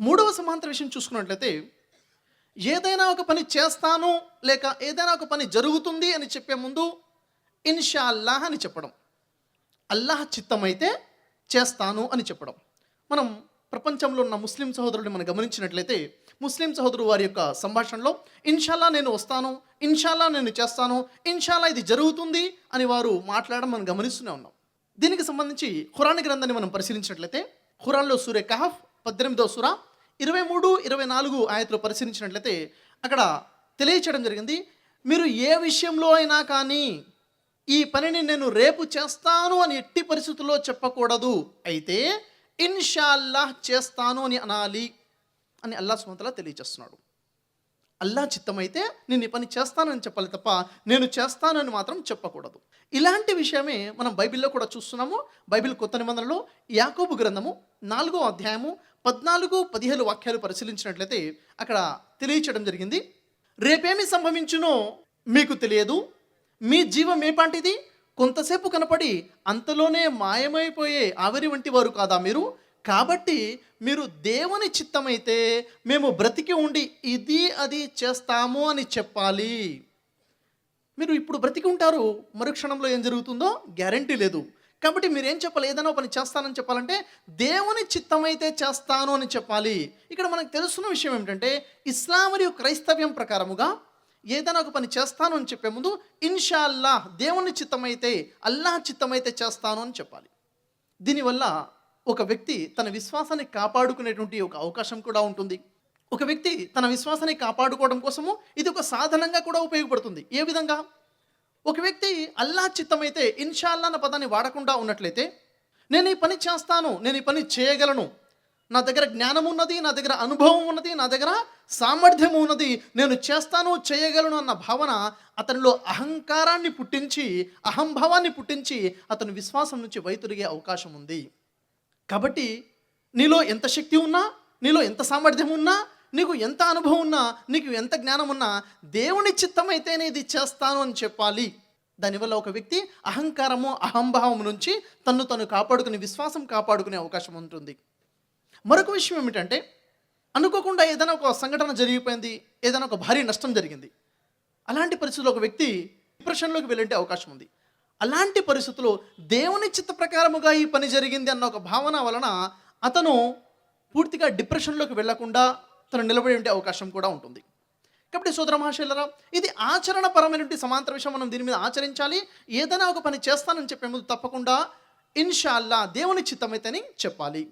మూడవ సమాంతర విషయం చూసుకున్నట్లయితే ఏదైనా ఒక పని చేస్తాను లేక ఏదైనా ఒక పని జరుగుతుంది అని చెప్పే ముందు ఇన్షా అల్లాహ్ అని చెప్పడం. అల్లాహ్ చిత్తమైతే చేస్తాను అని చెప్పడం. మనం ప్రపంచంలో ఉన్న ముస్లిం సహోదరుడిని మనం గమనించినట్లయితే ముస్లిం సహోదరు వారి యొక్క సంభాషణలో ఇన్షాల్లా నేను వస్తాను ఇన్షాల్లా నేను చేస్తాను ఇన్షాల్లా ఇది జరుగుతుంది అని వారు మాట్లాడడం మనం గమనిస్తూనే ఉన్నాం. దీనికి సంబంధించి ఖురాన్ గ్రంథాన్ని మనం పరిశీలించినట్లయితే ఖురాన్లో సూర్య కహఫ్ పద్దెనిమిదవ సురా ఇరవై మూడు ఇరవై నాలుగు ఆయతలు పరిశీలించినట్లయితే అక్కడ తెలియచేయడం జరిగింది మీరు ఏ విషయంలో అయినా కానీ ఈ పనిని నేను రేపు చేస్తాను అని ఎట్టి పరిస్థితుల్లో చెప్పకూడదు. అయితే ఇన్షాల్లాహ్ చేస్తాను అని అనాలి అని అల్లా సుమంతలా తెలియచేస్తున్నాడు. అల్లా చిత్తమైతే నేను ఈ పని చేస్తానని చెప్పాలి తప్ప నేను చేస్తానని మాత్రం చెప్పకూడదు. ఇలాంటి విషయమే మనం బైబిల్లో కూడా చూస్తున్నాము. బైబిల్ కొత్త నిబంధనలో యాకోబు గ్రంథము నాలుగో అధ్యాయము పద్నాలుగు పదిహేను వాక్యాలు పరిశీలించినట్లయితే అక్కడ తెలియచేయడం జరిగింది. రేపేమి సంభవించునో మీకు తెలియదు. మీ జీవం ఏపాంటిది? కొంతసేపు కనపడి అంతలోనే మాయమైపోయే ఆవిరి వంటి వారు కాదా మీరు? కాబట్టి మీరు దేవుని చిత్తమైతే మేము బ్రతికి ఉండి ఇది అది చేస్తాము అని చెప్పాలి. మీరు ఇప్పుడు బ్రతికి ఉంటారు మరుక్షణంలో ఏం జరుగుతుందో గ్యారంటీ లేదు. కాబట్టి మీరు ఏం చెప్పాలి? ఏదైనా ఒక పని చేస్తానని చెప్పాలంటే దేవుని చిత్తమైతే చేస్తాను అని చెప్పాలి. ఇక్కడ మనకు తెలుస్తున్న విషయం ఏమిటంటే ఇస్లాం మరియు క్రైస్తవ్యం ప్రకారముగా ఏదైనా ఒక పని చేస్తాను అని చెప్పే ముందు ఇన్షా అల్లాహ్ దేవుని చిత్తమైతే అల్లాహ్ చిత్తమైతే చేస్తాను అని చెప్పాలి. దీనివల్ల ఒక వ్యక్తి తన విశ్వాసాన్ని కాపాడుకునేటువంటి ఒక అవకాశం కూడా ఉంటుంది. ఒక వ్యక్తి తన విశ్వాసాన్ని కాపాడుకోవడం కోసము ఇది ఒక సాధనంగా కూడా ఉపయోగపడుతుంది. ఏ విధంగా? ఒక వ్యక్తి అల్లా చిత్తమైతే ఇన్షాల్లా అన్న పదాన్ని వాడకుండా ఉన్నట్లయితే నేను ఈ పని చేస్తాను నేను ఈ పని చేయగలను. నా దగ్గర జ్ఞానం ఉన్నది నా దగ్గర అనుభవం ఉన్నది నా దగ్గర సామర్థ్యం ఉన్నది నేను చేస్తాను చేయగలను అన్న భావన అతనిలో అహంకారాన్ని పుట్టించి అహంభావాన్ని పుట్టించి అతని విశ్వాసం నుంచి వైతొలిగే అవకాశం ఉంది. కాబట్టి నీలో ఎంత శక్తి ఉన్నా నీలో ఎంత సామర్థ్యం ఉన్నా నీకు ఎంత అనుభవం ఉన్నా నీకు ఎంత జ్ఞానం ఉన్నా దేవుని చిత్తమైతేనే ఇది చేస్తాను అని చెప్పాలి. దానివల్ల ఒక వ్యక్తి అహంకారము అహంభావం నుంచి తన్ను తను కాపాడుకుని విశ్వాసం కాపాడుకునే అవకాశం ఉంటుంది. మరొక విషయం ఏమిటంటే అనుకోకుండా ఏదైనా ఒక సంఘటన జరిగిపోయింది ఏదైనా ఒక భారీ నష్టం జరిగింది. అలాంటి పరిస్థితుల్లో ఒక వ్యక్తి డిప్రెషన్లోకి వెళ్ళే అవకాశం ఉంది. అలాంటి పరిస్థితుల్లో దేవుని చిత్త ప్రకారముగా ఈ పని జరిగింది అన్న ఒక భావన వలన అతను పూర్తిగా డిప్రెషన్లోకి వెళ్ళకుండా తను నిలబడి ఉండే అవకాశం కూడా ఉంటుంది. కాబట్టి సోదర మహాశైలరా ఇది ఆచరణపరమైనటువంటి సమాంతర విషయం మనం దీని మీద ఆచరించాలి. ఏదైనా ఒక పని చేస్తానని చెప్పే ముందు తప్పకుండా ఇన్షాల్లా దేవుని చిత్తమైతేనే చెప్పాలి.